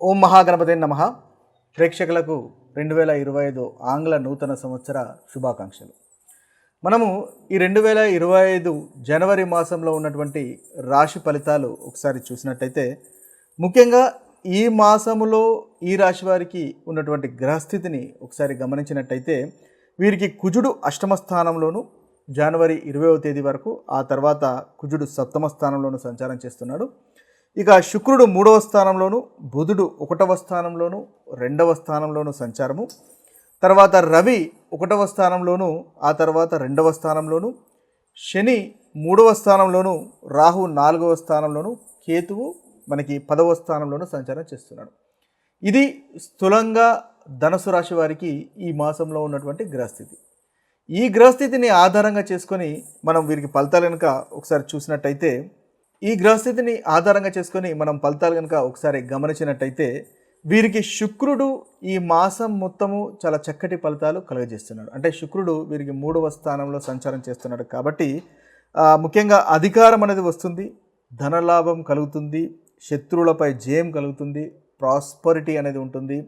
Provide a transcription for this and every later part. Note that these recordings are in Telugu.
ఓం మహాగణపతి నమ. ప్రేక్షకులకు రెండు వేల ఇరవై ఐదు ఆంగ్ల నూతన సంవత్సర శుభాకాంక్షలు. మనము ఈ రెండు వేల ఇరవై ఐదు జనవరి మాసంలో ఉన్నటువంటి రాశి ఫలితాలు ఒకసారి చూసినట్టయితే ముఖ్యంగా ఈ మాసములో ఈ రాశి వారికి ఉన్నటువంటి గ్రహస్థితిని ఒకసారి గమనించినట్టయితే వీరికి కుజుడు అష్టమ స్థానంలోను జనవరి ఇరవైవ తేదీ వరకు ఆ తర్వాత కుజుడు సప్తమ స్థానంలోను సంచారం చేస్తున్నాడు. ఇక శుక్రుడు మూడవ స్థానంలోను బుధుడు ఒకటవ స్థానంలోను రెండవ స్థానంలోను సంచారము. తర్వాత రవి ఒకటవ స్థానంలోను ఆ తర్వాత రెండవ స్థానంలోను శని మూడవ స్థానంలోను రాహు నాలుగవ స్థానంలోను కేతువు మనకి పదవ స్థానంలోను సంచారం చేస్తున్నాడు. ఇది స్థూలంగా ధనుసు రాశి వారికి ఈ మాసంలో ఉన్నటువంటి గ్రహస్థితి. ఈ గ్రహస్థితిని ఆధారంగా చేసుకొని మనం వీరికి ఫలితాలు కనుక ఒకసారి చూసినట్టయితే ఈ గ్రహస్థితిని ఆధారంగా చేసుకొని మనం ఫలితాలు కనుక ఒకసారి గమనించినట్టయితే వీరికి శుక్రుడు ఈ మాసం మొత్తము చాలా చక్కటి ఫలితాలు కలుగజేస్తున్నాడు. అంటే శుక్రుడు వీరికి మూడవ స్థానంలో సంచారం చేస్తున్నాడు కాబట్టి ముఖ్యంగా అధికారం అనేది వస్తుంది ధనలాభం కలుగుతుంది శత్రువులపై జయం కలుగుతుంది ప్రాస్పరిటీ అనేది ఉంటుంది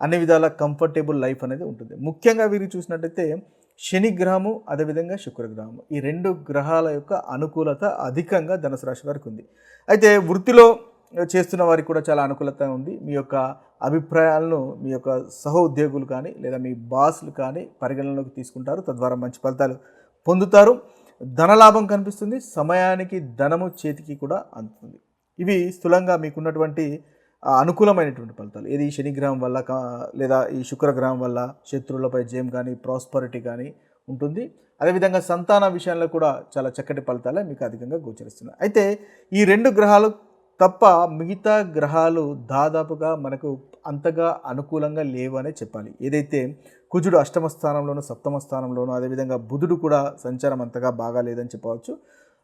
అన్ని విధాల కంఫర్టబుల్ లైఫ్ అనేది ఉంటుంది. ముఖ్యంగా వీరికి చూసినట్టయితే శని గ్రహము అదేవిధంగా శుక్రగ్రహము ఈ రెండు గ్రహాల యొక్క అనుకూలత అధికంగా ధనుసు రాశి వారికి ఉంది. అయితే వృత్తిలో చేస్తున్న వారికి కూడా చాలా అనుకూలత ఉంది. మీ యొక్క అభిప్రాయాలను మీ యొక్క సహ ఉద్యోగులు కానీ లేదా మీ బాస్లు కానీ పరిగణనలోకి తీసుకుంటారు. తద్వారా మంచి ఫలితాలు పొందుతారు. ధనలాభం కనిపిస్తుంది. సమయానికి ధనము చేతికి కూడా అందుతుంది. ఇవి స్థూలంగా మీకున్నటువంటి అనుకూలమైనటువంటి ఫలితాలు. ఏది ఈ శనిగ్రహం వల్ల కా- లేదా ఈ శుక్రగ్రహం వల్ల శత్రువులపై జయం కానీ ప్రాస్పరిటీ కానీ ఉంటుంది. అదేవిధంగా సంతాన విషయంలో కూడా చాలా చక్కటి ఫలితాలే మీకు అధికంగా గోచరిస్తున్నాయి. అయితే ఈ రెండు గ్రహాలు తప్ప మిగతా గ్రహాలు దాదాపుగా మనకు అంతగా అనుకూలంగా లేవు అనే చెప్పాలి. ఏదైతే కుజుడు అష్టమ స్థానంలోను సప్తమ స్థానంలోను అదేవిధంగా బుధుడు కూడా సంచారం అంతగా బాగా లేదని చెప్పవచ్చు.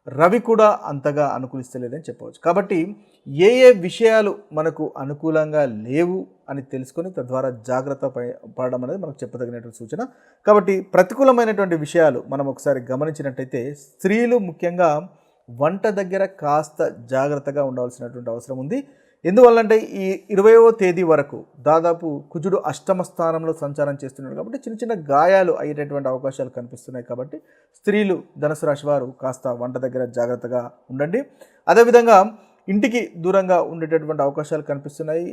రవి కూడా అంతగా అనుకూలిస్తలేదని చెప్పవచ్చు. కాబట్టి ఏ ఏ విషయాలు మనకు అనుకూలంగా లేవు అని తెలుసుకొని తద్వారా జాగ్రత్త పై- పడడం అనేది మనకు చెప్పదగినటువంటి సూచన. కాబట్టి ప్రతికూలమైనటువంటి విషయాలు మనం ఒకసారి గమనించినట్టయితే స్త్రీలు ముఖ్యంగా వంట దగ్గర కాస్త జాగ్రత్తగా ఉండవలసినటువంటి అవసరం ఉంది. ఎందువల్లంటే ఈ ఇరవయవ తేదీ వరకు దాదాపు కుజుడు అష్టమ స్థానంలో సంచారం చేస్తున్నాడు కాబట్టి చిన్న చిన్న గాయాలు అయ్యేటటువంటి అవకాశాలు కనిపిస్తున్నాయి కాబట్టి స్త్రీలు ధనుసు రాశి వారు కాస్త వంట దగ్గర జాగ్రత్తగా ఉండండి. అదేవిధంగా ఇంటికి దూరంగా ఉండేటటువంటి అవకాశాలు కనిపిస్తున్నాయి.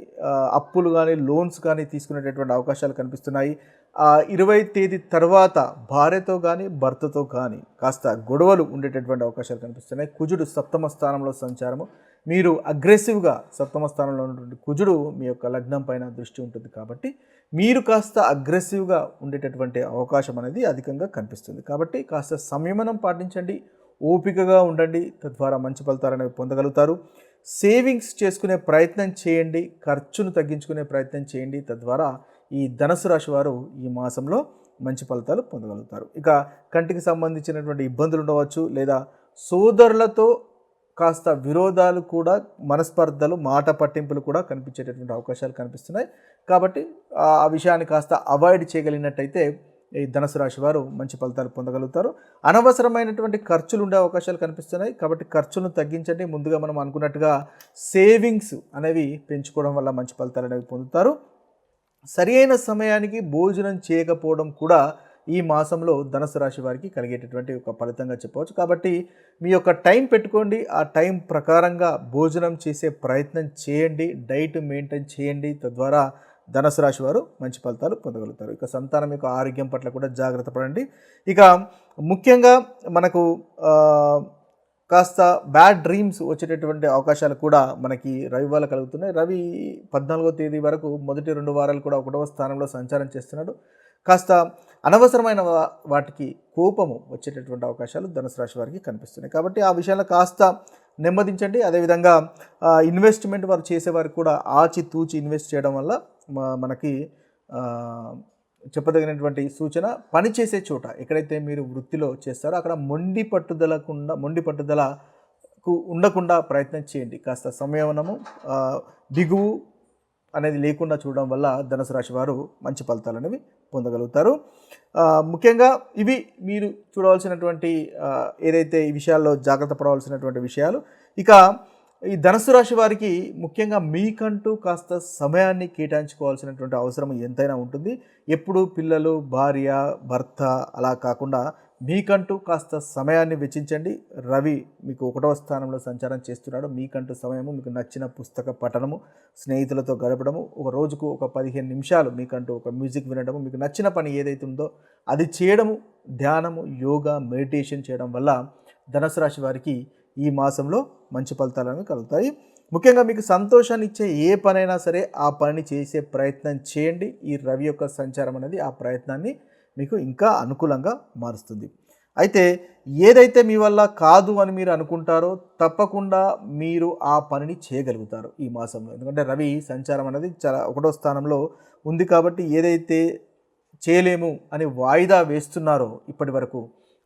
అప్పులు కానీ లోన్స్ కానీ తీసుకునేటటువంటి అవకాశాలు కనిపిస్తున్నాయి. ఆ ఇరవై తేదీ తర్వాత భార్యతో కానీ భర్తతో కానీ కాస్త గొడవలు ఉండేటటువంటి అవకాశాలు కనిపిస్తున్నాయి. కుజుడు సప్తమ స్థానంలో సంచారము. మీరు అగ్రెసివ్గా సప్తమ స్థానంలో ఉన్నటువంటి కుజుడు మీ యొక్క లగ్నం పైన దృష్టి ఉంటుంది కాబట్టి మీరు కాస్త అగ్రెసివ్గా ఉండేటటువంటి అవకాశం అనేది అధికంగా కనిపిస్తుంది. కాబట్టి కాస్త సంయమనం పాటించండి ఓపికగా ఉండండి తద్వారా మంచి ఫలితాలు అనేవి పొందగలుగుతారు. సేవింగ్స్ చేసుకునే ప్రయత్నం చేయండి ఖర్చును తగ్గించుకునే ప్రయత్నం చేయండి తద్వారా ఈ ధనుసు రాశి వారు ఈ మాసంలో మంచి ఫలితాలు పొందగలుగుతారు. ఇక కంటికి సంబంధించినటువంటి ఇబ్బందులు ఉండవచ్చు లేదా సోదరులతో కాస్త విరోధాలు కూడా మనస్పర్ధలు మాట పట్టింపులు కూడా కనిపించేటటువంటి అవకాశాలు కనిపిస్తున్నాయి. కాబట్టి ఆ విషయాన్ని కాస్త అవాయిడ్ చేయగలిగినట్టయితే ఈ ధనుసు రాశి వారు మంచి ఫలితాలు పొందగలుగుతారు. అనవసరమైనటువంటి ఖర్చులు ఉండే అవకాశాలు కనిపిస్తున్నాయి. కాబట్టి ఖర్చులను తగ్గించండి. ముందుగా మనం అనుకున్నట్టుగా సేవింగ్స్ అనేవి పెంచుకోవడం వల్ల మంచి ఫలితాలు అనేవి పొందుతారు. సరి అయిన సమయానికి భోజనం చేయకపోవడం కూడా ఈ మాసంలో ధనుసు రాశి వారికి కలిగేటటువంటి ఒక ఫలితంగా చెప్పవచ్చు. కాబట్టి మీ యొక్క టైం పెట్టుకోండి. ఆ టైం ప్రకారంగా భోజనం చేసే ప్రయత్నం చేయండి. డైట్ మెయింటైన్ చేయండి. తద్వారా ధనుసు రాశి వారు మంచి ఫలితాలు పొందగలుగుతారు. ఇక సంతానం యొక్క ఆరోగ్యం పట్ల కూడా జాగ్రత్త పడండి. ఇక ముఖ్యంగా మనకు కాస్త బ్యాడ్ డ్రీమ్స్ వచ్చేటటువంటి అవకాశాలు కూడా మనకి రవి వల్ల కలుగుతున్నాయి. రవి పద్నాలుగో తేదీ వరకు మొదటి రెండు వారాలు కూడా ఒకటవ స్థానంలో సంచారం చేస్తున్నాడు. కాస్త అనవసరమైన వా- వాటికి కోపము వచ్చేటటువంటి అవకాశాలు ధనుసు రాశి వారికి కనిపిస్తున్నాయి. కాబట్టి ఆ విషయాలు కాస్త నెమ్మదించండి. అదేవిధంగా ఇన్వెస్ట్మెంట్ వారు చేసేవారికి కూడా ఆచి తూచి ఇన్వెస్ట్ చేయడం వల్ల మనకి చెప్పదగినటువంటి సూచన పని చేసే చోట ఎక్కడైతే మీరు వృత్తిలో చేస్తారో అక్కడ మొండి పట్టుదలకుండా మొండి పట్టుదలకు ఉండకుండా ప్రయత్నం చేయండి. కాస్త సంయమనము దిగువు అనేది లేకుండా చూడడం వల్ల ధనుసు రాశి వారు మంచి ఫలితాలు అనేవి పొందగలుగుతారు. ముఖ్యంగా ఇవి మీరు చూడవలసినటువంటి ఏదైతే ఈ విషయాల్లో జాగ్రత్త పడవలసినటువంటి విషయాలు ఇక ఈ ధనుసు రాశి వారికి ముఖ్యంగా మీకంటూ కాస్త సమయాన్ని కేటాయించుకోవాల్సినటువంటి అవసరం ఎంతైనా ఉంటుంది. ఎప్పుడు పిల్లలు భార్య భర్త అలా కాకుండా మీకంటూ కాస్త సమయాన్ని వెచ్చించండి. రవి మీకు ఒకటవ స్థానంలో సంచారం చేస్తున్నాడు. మీకంటూ సమయము మీకు నచ్చిన పుస్తక పఠనము స్నేహితులతో గడపడము ఒక రోజుకు ఒక పదిహేను నిమిషాలు మీకంటూ ఒక మ్యూజిక్ వినడము మీకు నచ్చిన పని ఏదైతే ఉందో అది చేయడము ధ్యానము యోగా మెడిటేషన్ చేయడం వల్ల ధనుసు రాశి వారికి ఈ మాసంలో మంచి ఫలితాలను కలుగుతాయి. ముఖ్యంగా మీకు సంతోషాన్ని ఇచ్చే ఏ పనైనా సరే ఆ పని చేసే ప్రయత్నం చేయండి. ఈ రవి యొక్క సంచారం అనేది ఆ ప్రయత్నాన్ని మీకు ఇంకా అనుకూలంగా మారుస్తుంది. అయితే ఏదైతే మీ వల్ల కాదు అని మీరు అనుకుంటారో తప్పకుండా మీరు ఆ పనిని చేయగలుగుతారు ఈ మాసంలో. ఎందుకంటే రవి సంచారం అనేది చాలా ఒకటో స్థానంలో ఉంది కాబట్టి ఏదైతే చేయలేము అని వాయిదా వేస్తున్నారో ఇప్పటి వరకు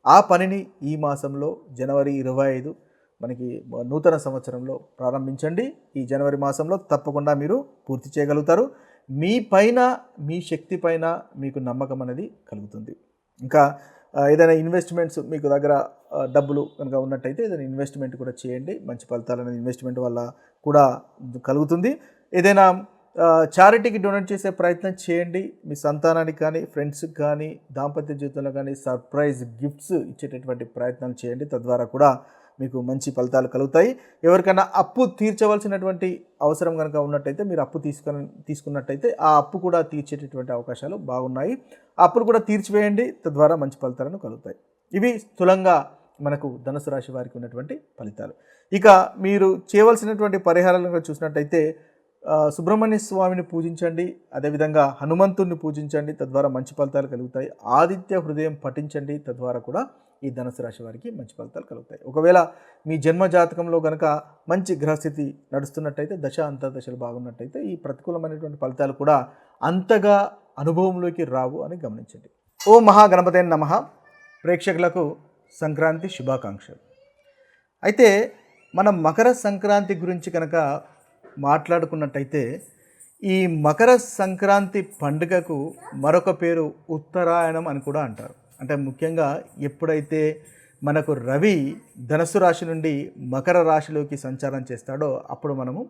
ఆ పనిని ఈ మాసంలో జనవరి ఇరవై ఐదు మనకి నూతన సంవత్సరంలో ప్రారంభించండి. ఈ జనవరి మాసంలో తప్పకుండా మీరు పూర్తి చేయగలుగుతారు. మీ పైన మీ శక్తి పైన మీకు నమ్మకం అనేది కలుగుతుంది. ఇంకా ఏదైనా ఇన్వెస్ట్మెంట్స్ మీకు దగ్గర డబ్బులు కనుక ఉన్నట్టయితే ఏదైనా ఇన్వెస్ట్మెంట్ కూడా చేయండి. మంచి ఫలితాలు అనేది ఇన్వెస్ట్మెంట్ వల్ల కూడా కలుగుతుంది. ఏదైనా చారిటీకి డొనేట్ చేసే ప్రయత్నం చేయండి. మీ సంతానానికి కానీ ఫ్రెండ్స్కి కానీ దాంపత్య జీవితంలో కానీ సర్ప్రైజ్ గిఫ్ట్స్ ఇచ్చేటటువంటి ప్రయత్నం చేయండి. తద్వారా కూడా మీకు మంచి ఫలితాలు కలుగుతాయి. ఎవరికైనా అప్పు తీర్చవలసినటువంటి అవసరం కనుక ఉన్నట్టయితే మీరు అప్పు తీసుకుని తీసుకున్నట్టయితే ఆ అప్పు కూడా తీర్చేటటువంటి అవకాశాలు బాగున్నాయి. అప్పులు కూడా తీర్చివేయండి. తద్వారా మంచి ఫలితాలను కలుగుతాయి. ఇవి స్థూలంగా మనకు ధనుసు రాశి వారికి ఉన్నటువంటి ఫలితాలు. ఇక మీరు చేయవలసినటువంటి పరిహారాలను చూసినట్టయితే సుబ్రహ్మణ్య స్వామిని పూజించండి. అదేవిధంగా హనుమంతుడిని పూజించండి. తద్వారా మంచి ఫలితాలు కలుగుతాయి. ఆదిత్య హృదయం పఠించండి. తద్వారా కూడా ఈ ధనుసు రాశి వారికి మంచి ఫలితాలు కలుగుతాయి. ఒకవేళ మీ జన్మ జాతకంలో కనుక మంచి గ్రహస్థితి నడుస్తున్నట్టయితే దశ అంతర్దశలు బాగున్నట్టయితే ఈ ప్రతికూలమైనటువంటి ఫలితాలు కూడా అంతగా అనుభవంలోకి రావు అని గమనించండి. ఓ మహాగణపతే నమ. ప్రేక్షకులకు సంక్రాంతి శుభాకాంక్షలు. అయితే మనం మకర సంక్రాంతి గురించి కనుక మాట్లాడుకున్నట్టయితే ఈ మకర సంక్రాంతి పండుగకు మరొక పేరు ఉత్తరాయణం అని కూడా అంటారు. అంటే ముఖ్యంగా ఎప్పుడైతే మనకు రవి ధనస్సు రాశి నుండి మకర రాశిలోకి సంచారం చేస్తాడో అప్పుడు మనము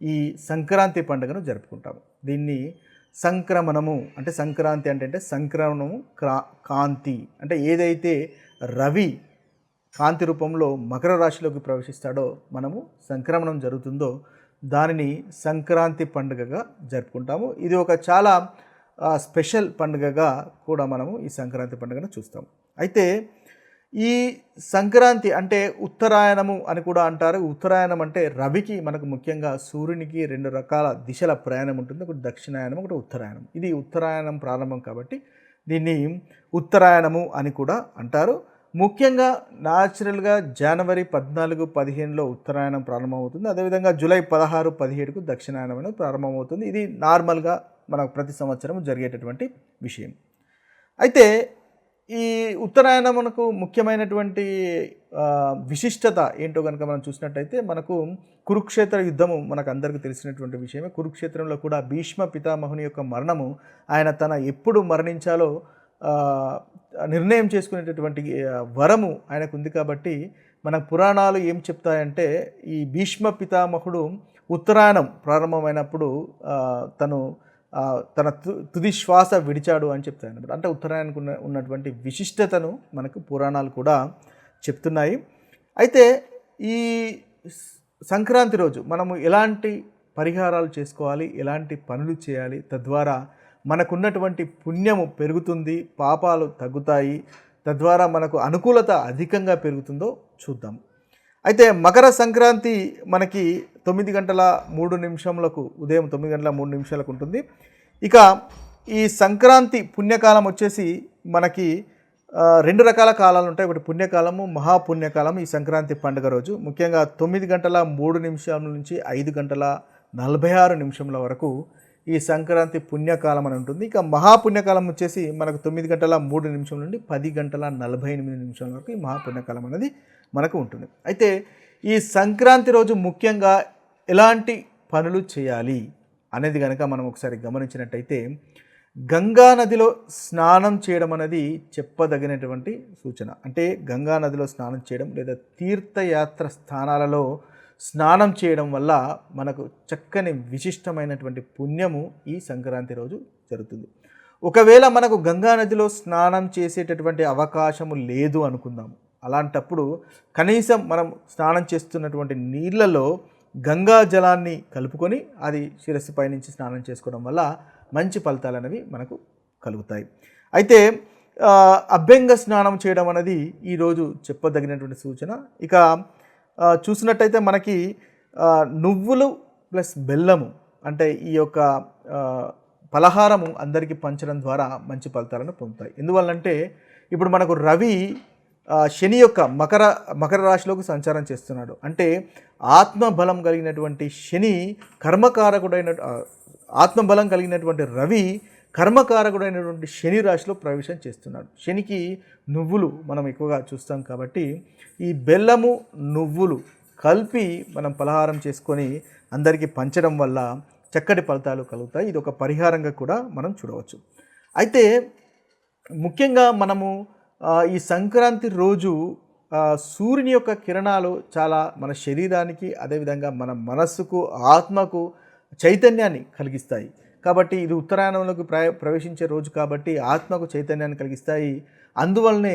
ఈ సంక్రాంతి పండుగను జరుపుకుంటాము. దీన్ని సంక్రమణము అంటే సంక్రాంతి అంటే అంటే సంక్రమణము క్రా కాంతి అంటే ఏదైతే రవి కాంతి రూపంలో మకర రాశిలోకి ప్రవేశిస్తాడో మనము సంక్రమణం జరుగుతుందో దానిని సంక్రాంతి పండుగగా జరుపుకుంటాము. ఇది ఒక చాలా స్పెషల్ పండుగగా కూడా మనము ఈ సంక్రాంతి పండుగను చూస్తాం అయితే ఈ సంక్రాంతి అంటే ఉత్తరాయణము అని కూడా అంటారు. ఉత్తరాయణం అంటే రవికి మనకు ముఖ్యంగా సూర్యునికి రెండు రకాల దిశల ప్రయాణం ఉంటుంది. ఒకటి దక్షిణాయనం ఒకటి ఉత్తరాయణం. ఇది ఉత్తరాయణం ప్రారంభం కాబట్టి దీన్ని ఉత్తరాయణము అని కూడా అంటారు. ముఖ్యంగా న్యాచురల్గా జనవరి పద్నాలుగు పదిహేనులో ఉత్తరాయణం ప్రారంభమవుతుంది. అదేవిధంగా జూలై పదహారు పదిహేడుకు దక్షిణాయనం అనేది ప్రారంభమవుతుంది. ఇది నార్మల్గా మనకు ప్రతి సంవత్సరం జరిగేటటువంటి విషయం. అయితే ఈ ఉత్తరాయణం మనకు ముఖ్యమైనటువంటి విశిష్టత ఏంటో కనుక మనం చూసినట్టయితే మనకు కురుక్షేత్ర యుద్ధము మనకు అందరికీ తెలిసినటువంటి విషయమే. కురుక్షేత్రంలో కూడా భీష్మ పితామహుని యొక్క మరణము ఆయన తన ఎప్పుడు మరణించాలో నిర్ణయం చేసుకునేటటువంటి వరము ఆయనకు ఉంది కాబట్టి మన పురాణాలు ఏం చెప్తాయంటే ఈ భీష్మ పితామహుడు ఉత్తరాయణం ప్రారంభమైనప్పుడు తను తన తు- తుది శ్వాస విడిచాడు అని చెప్తాను అంటే ఉత్తరాయణకు ఉన్న ఉన్నటువంటి విశిష్టతను మనకు పురాణాలు కూడా చెప్తున్నాయి. అయితే ఈ సంక్రాంతి రోజు మనము ఎలాంటి పరిహారాలు చేసుకోవాలి ఎలాంటి పనులు చేయాలి తద్వారా మనకున్నటువంటి పుణ్యము పెరుగుతుంది పాపాలు తగ్గుతాయి తద్వారా మనకు అనుకూలత అధికంగా పెరుగుతుందో చూద్దాం. అయితే మకర సంక్రాంతి మనకి తొమ్మిది గంటల మూడు నిమిషములకు ఉదయం తొమ్మిది గంటల మూడు నిమిషాలకు ఉంటుంది. ఇక ఈ సంక్రాంతి పుణ్యకాలం వచ్చేసి మనకి రెండు రకాల కాలాలు ఉంటాయి. ఒకటి పుణ్యకాలము మహాపుణ్యకాలం ఈ సంక్రాంతి పండుగ రోజు. ముఖ్యంగా తొమ్మిది గంటల మూడు నిమిషాల నుంచి ఐదు గంటల నలభై ఆరు నిమిషముల వరకు ఈ సంక్రాంతి పుణ్యకాలం అని ఉంటుంది. ఇక మహాపుణ్యకాలం వచ్చేసి మనకు తొమ్మిది గంటల మూడు నిమిషం నుండి పది గంటల నలభై ఎనిమిది నిమిషాల వరకు ఈ మహాపుణ్యకాలం అనేది మనకు ఉంటుంది. అయితే ఈ సంక్రాంతి రోజు ముఖ్యంగా ఎలాంటి పనులు చేయాలి అనేది కనుక మనం ఒకసారి గమనించినట్టయితే గంగా నదిలో స్నానం చేయడం అనేది చెప్పదగినటువంటి సూచన. అంటే గంగా నదిలో స్నానం చేయడం లేదా తీర్థయాత్ర స్థానాలలో స్నానం చేయడం వల్ల మనకు చక్కని విశిష్టమైనటువంటి పుణ్యము ఈ సంక్రాంతి రోజు జరుగుతుంది. ఒకవేళ మనకు గంగా నదిలో స్నానం చేసేటటువంటి అవకాశము లేదు అనుకుందాము అలాంటప్పుడు కనీసం మనం స్నానం చేస్తున్నటువంటి నీళ్ళలో గంగా జలాన్ని కలుపుకొని అది శిరస్సు పైనుంచి స్నానం చేసుకోవడం వల్ల మంచి ఫలితాలు అనేవి మనకు కలుగుతాయి. అయితే అభ్యంగ స్నానం చేయడం అనేది ఈరోజు చెప్పదగినటువంటి సూచన. ఇక చూసినట్టయితే మనకి నువ్వులు ప్లస్ బెల్లము అంటే ఈ యొక్క పలహారము అందరికీ పంచడం ద్వారా మంచి ఫలితాలను పొందుతాయి. ఎందువల్లంటే ఇప్పుడు మనకు రవి శని యొక్క మకర మకర రాశిలోకి సంచారం చేస్తున్నాడు. అంటే ఆత్మబలం కలిగినటువంటి శని కర్మకారకుడైన ఆత్మబలం కలిగినటువంటి రవి కర్మకారకుడైనటువంటి శని రాశిలో ప్రవేశం చేస్తున్నాడు. శనికి నువ్వులు మనం ఎక్కువగా చూస్తాం కాబట్టి ఈ బెల్లము నువ్వులు కలిపి మనం పలహారం చేసుకొని అందరికీ పంచడం వల్ల చక్కటి ఫలితాలు కలుగుతాయి. ఇది ఒక పరిహారంగా కూడా మనం చూడవచ్చు. అయితే ముఖ్యంగా మనము ఈ సంక్రాంతి రోజు సూర్యుని యొక్క కిరణాలు చాలా మన శరీరానికి అదేవిధంగా మన మనస్సుకు ఆత్మకు చైతన్యాన్ని కలిగిస్తాయి. కాబట్టి ఇది ఉత్తరాయణంలోకి ప్ర ప్రవేశించే రోజు కాబట్టి ఆత్మకు చైతన్యాన్ని కలిగిస్తాయి. అందువల్లనే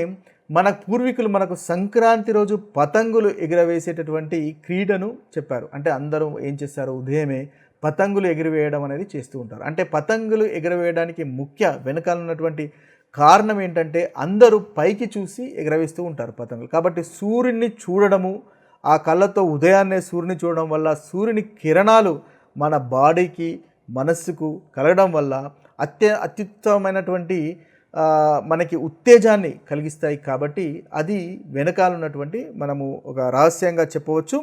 మన పూర్వీకులు మనకు సంక్రాంతి రోజు పతంగులు ఎగురవేసేటటువంటి క్రీడను చెప్పారు. అంటే అందరూ ఏం చేస్తారు? ఉదయమే పతంగులు ఎగురవేయడం అనేది చేస్తూ ఉంటారు. అంటే పతంగులు ఎగురవేయడానికి ముఖ్య వెనకాల ఉన్నటువంటి కారణం ఏంటంటే అందరూ పైకి చూసి ఎగరవేస్తూ ఉంటారు పతంగులు. కాబట్టి సూర్యుడిని చూడడము ఆ కళ్ళతో ఉదయాన్నే సూర్యుని చూడడం వల్ల సూర్యుని కిరణాలు మన బాడీకి మనస్సుకు కలగడం వల్ల అత్య అత్యుత్తమైనటువంటి మనకి ఉత్తేజాన్ని కలిగిస్తాయి కాబట్టి అది వెనకాల ఉన్నటువంటి మనము ఒక రహస్యంగా చెప్పవచ్చు.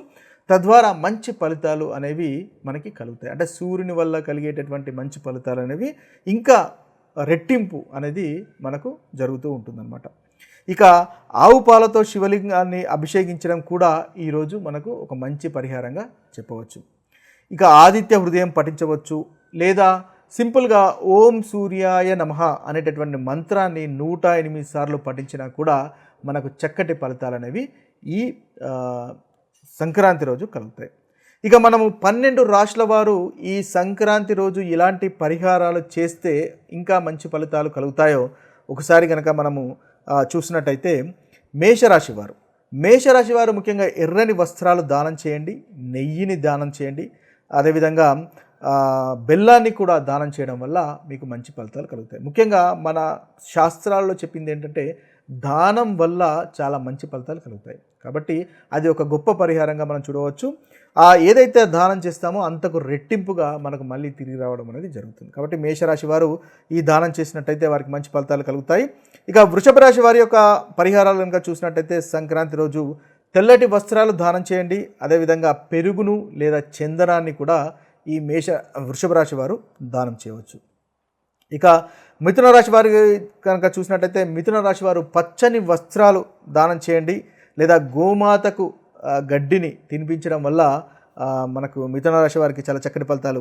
తద్వారా మంచి ఫలితాలు అనేవి మనకి కలుగుతాయి. అంటే సూర్యుని వల్ల కలిగేటటువంటి మంచి ఫలితాలు అనేవి ఇంకా రెట్టింపు అనేది మనకు జరుగుతూ ఉంటుందన్నమాట. ఇక ఆవు పాలతో శివలింగాన్ని అభిషేకించడం కూడా ఈరోజు మనకు ఒక మంచి పరిహారంగా చెప్పవచ్చు. ఇక ఆదిత్య హృదయం పఠించవచ్చు. లేదా సింపుల్గా ఓం సూర్యాయ నమః అనేటటువంటి మంత్రాన్ని నూట ఎనిమిది సార్లు పఠించినా కూడా మనకు చక్కటి ఫలితాలు అనేవి ఈ సంక్రాంతి రోజు కలుగుతాయి. ఇక మనము పన్నెండు రాష్ట్రాల వారు ఈ సంక్రాంతి రోజు ఇలాంటి పరిహారాలు చేస్తే ఇంకా మంచి ఫలితాలు కలుగుతాయో ఒకసారి కనుక మనము చూసినట్టయితే మేషరాశి వారు. మేషరాశి వారు ముఖ్యంగా ఎర్రని వస్త్రాలు దానం చేయండి నెయ్యిని దానం చేయండి. అదేవిధంగా బెల్లాన్ని కూడా దానం చేయడం వల్ల మీకు మంచి ఫలితాలు కలుగుతాయి. ముఖ్యంగా మన శాస్త్రాల్లో చెప్పింది ఏంటంటే దానం వల్ల చాలా మంచి ఫలితాలు కలుగుతాయి. కాబట్టి అది ఒక గొప్ప పరిహారంగా మనం చూడవచ్చు. ఆ ఏదైతే దానం చేస్తామో అంతకు రెట్టింపుగా మనకు మళ్ళీ తిరిగి రావడం అనేది జరుగుతుంది. కాబట్టి మేషరాశి వారు ఈ దానం చేసినట్టయితే వారికి మంచి ఫలితాలు కలుగుతాయి. ఇక వృషభ రాశి వారి యొక్క పరిహారాలు కనుక చూసినట్టయితే సంక్రాంతి రోజు తెల్లటి వస్త్రాలు దానం చేయండి. అదేవిధంగా పెరుగును లేదా చందనాన్ని కూడా ఈ మేష వృషభ రాశి వారు దానం చేయవచ్చు. ఇక మిథున రాశి వారి కనుక చూసినట్టయితే మిథున రాశి వారు పచ్చని వస్త్రాలు దానం చేయండి లేదా గోమాతకు గడ్డిని తినిపించడం వల్ల మనకు మిథున రాశి వారికి చాలా చక్కటి ఫలితాలు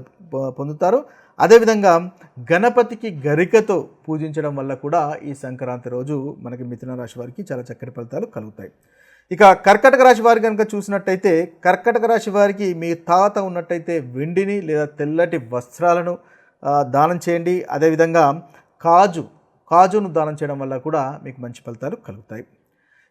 పొందుతారు. అదేవిధంగా గణపతికి గరికతో పూజించడం వల్ల కూడా ఈ సంక్రాంతి రోజు మనకి మిథున రాశి వారికి చాలా చక్కటి ఫలితాలు కలుగుతాయి. ఇక కర్కటక రాశి వారి కనుక చూసినట్టయితే కర్కటక రాశి వారికి మీ తాత ఉన్నట్టయితే వెండిని లేదా తెల్లటి వస్త్రాలను దానం చేయండి. అదేవిధంగా కాజు కాజును దానం చేయడం వల్ల కూడా మీకు మంచి ఫలితాలు కలుగుతాయి.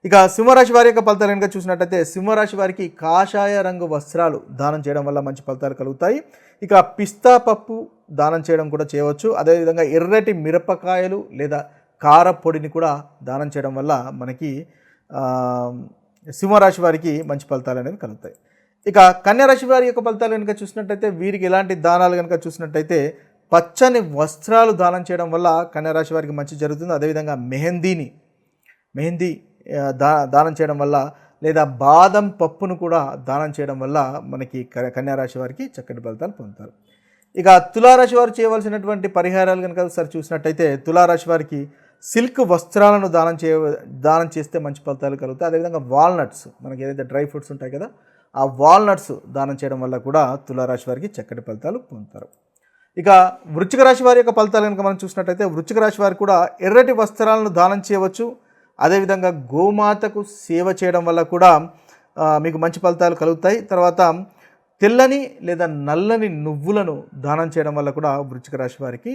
ఇక సింహరాశి వారి యొక్క ఫలితాలు కనుక చూసినట్టయితే సింహరాశి వారికి కాషాయ రంగు వస్త్రాలు దానం చేయడం వల్ల మంచి ఫలితాలు కలుగుతాయి. ఇక పిస్తా పప్పు దానం చేయడం కూడా చేయవచ్చు. అదేవిధంగా ఎర్రటి మిరపకాయలు లేదా కారపొడిని కూడా దానం చేయడం వల్ల మనకి సింహరాశి వారికి మంచి ఫలితాలు అనేవి కలుగుతాయి. ఇక కన్యారాశి వారి యొక్క ఫలితాలు కనుక చూసినట్టయితే వీరికి ఎలాంటి దానాలు కనుక చూసినట్టయితే పచ్చని వస్త్రాలు దానం చేయడం వల్ల కన్యారాశి వారికి మంచి జరుగుతుంది. అదేవిధంగా మెహందీని మెహందీ దా దానం చేయడం వల్ల లేదా బాదం పప్పును కూడా దానం చేయడం వల్ల మనకి క- కన్యారాశి వారికి చక్కటి ఫలితాలు పొందుతారు. ఇక తులారాశి వారు చేయవలసినటువంటి పరిహారాలు కనుక ఒకసారి చూసినట్టయితే తులారాశి వారికి సిల్క్ వస్త్రాలను దానం చేయ దానం చేస్తే మంచి ఫలితాలు కలుగుతాయి. అదేవిధంగా వాల్నట్స్ మనకి ఏదైతే డ్రై ఫ్రూట్స్ ఉంటాయి కదా ఆ వాల్నట్స్ దానం చేయడం వల్ల కూడా తులారాశి వారికి చక్కటి ఫలితాలు పొందుతారు. ఇక వృచ్చిక రాశి వారి యొక్క ఫలితాలు కనుక మనం చూసినట్టయితే వృచ్చిక రాశి వారు కూడా ఎర్రటి వస్త్రాలను దానం చేయవచ్చు. అదేవిధంగా గోమాతకు సేవ చేయడం వల్ల కూడా మీకు మంచి ఫలితాలు కలుగుతాయి. తర్వాత తెల్లని లేదా నల్లని నువ్వులను దానం చేయడం వల్ల కూడా వృచ్చిక రాశి వారికి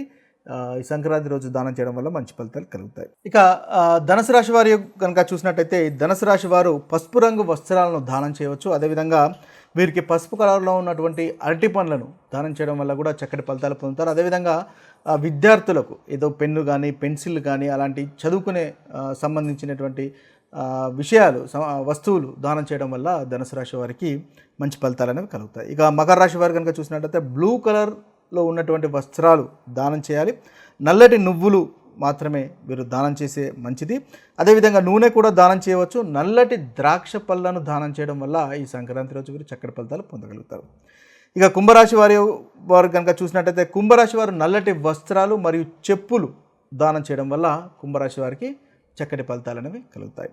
ఈ సంక్రాంతి రోజు దానం చేయడం వల్ల మంచి ఫలితాలు కలుగుతాయి. ఇక ఆ, ధనుసు రాశి వారి కనుక చూసినట్టయితే ఈ ధనుసు రాశి వారు పసుపు రంగు వస్త్రాలను దానం చేయవచ్చు. అదేవిధంగా వీరికి పసుపు కలర్లో ఉన్నటువంటి అరటి పండ్లను దానం చేయడం వల్ల కూడా చక్కటి ఫలితాలు పొందుతారు. అదేవిధంగా విద్యార్థులకు ఏదో పెన్ను కానీ పెన్సిల్ కానీ అలాంటి చదువుకునే సంబంధించినటువంటి విషయాలు వస్తువులు దానం చేయడం వల్ల ధనుసు రాశి వారికి మంచి ఫలితాలు అనేవి కలుగుతాయి. ఇక మకర రాశి వారు కనుక చూసినట్టయితే బ్లూ కలర్ లో ఉన్నటువంటి వస్త్రాలు దానం చేయాలి. నల్లటి నువ్వులు మాత్రమే వీరు దానం చేసే మంచిది. అదేవిధంగా నూనె కూడా దానం చేయవచ్చు. నల్లటి ద్రాక్ష పళ్ళను దానం చేయడం వల్ల ఈ సంక్రాంతి రోజు వీరు చక్కటి ఫలితాలు పొందగలుగుతారు. ఇక కుంభరాశి వారి వారు కనుక చూసినట్టయితే కుంభరాశి వారు నల్లటి వస్త్రాలు మరియు చెప్పులు దానం చేయడం వల్ల కుంభరాశి వారికి చక్కటి ఫలితాలు అనేవి కలుగుతాయి.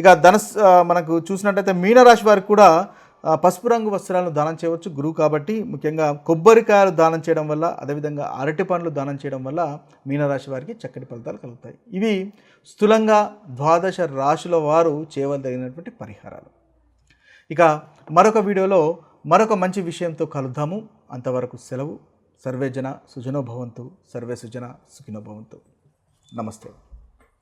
ఇక ధనస్ మనకు చూసినట్టయితే మీనరాశి వారికి కూడా పసుపు రంగు వస్త్రాలను దానం చేయవచ్చు గురువు కాబట్టి. ముఖ్యంగా కొబ్బరికాయలు దానం చేయడం వల్ల అదేవిధంగా అరటి పండ్లు దానం చేయడం వల్ల మీనరాశి వారికి చక్కటి ఫలితాలు కలుగుతాయి. ఇవి స్థూలంగా ద్వాదశ రాశుల వారు చేయవలదగినటువంటి పరిహారాలు. ఇక మరొక వీడియోలో మరొక మంచి విషయంతో కలుద్దాము. అంతవరకు సెలవు. సర్వేజన సుజనోభవంతు సర్వే సుజన సుఖినోభవంతు నమస్తే.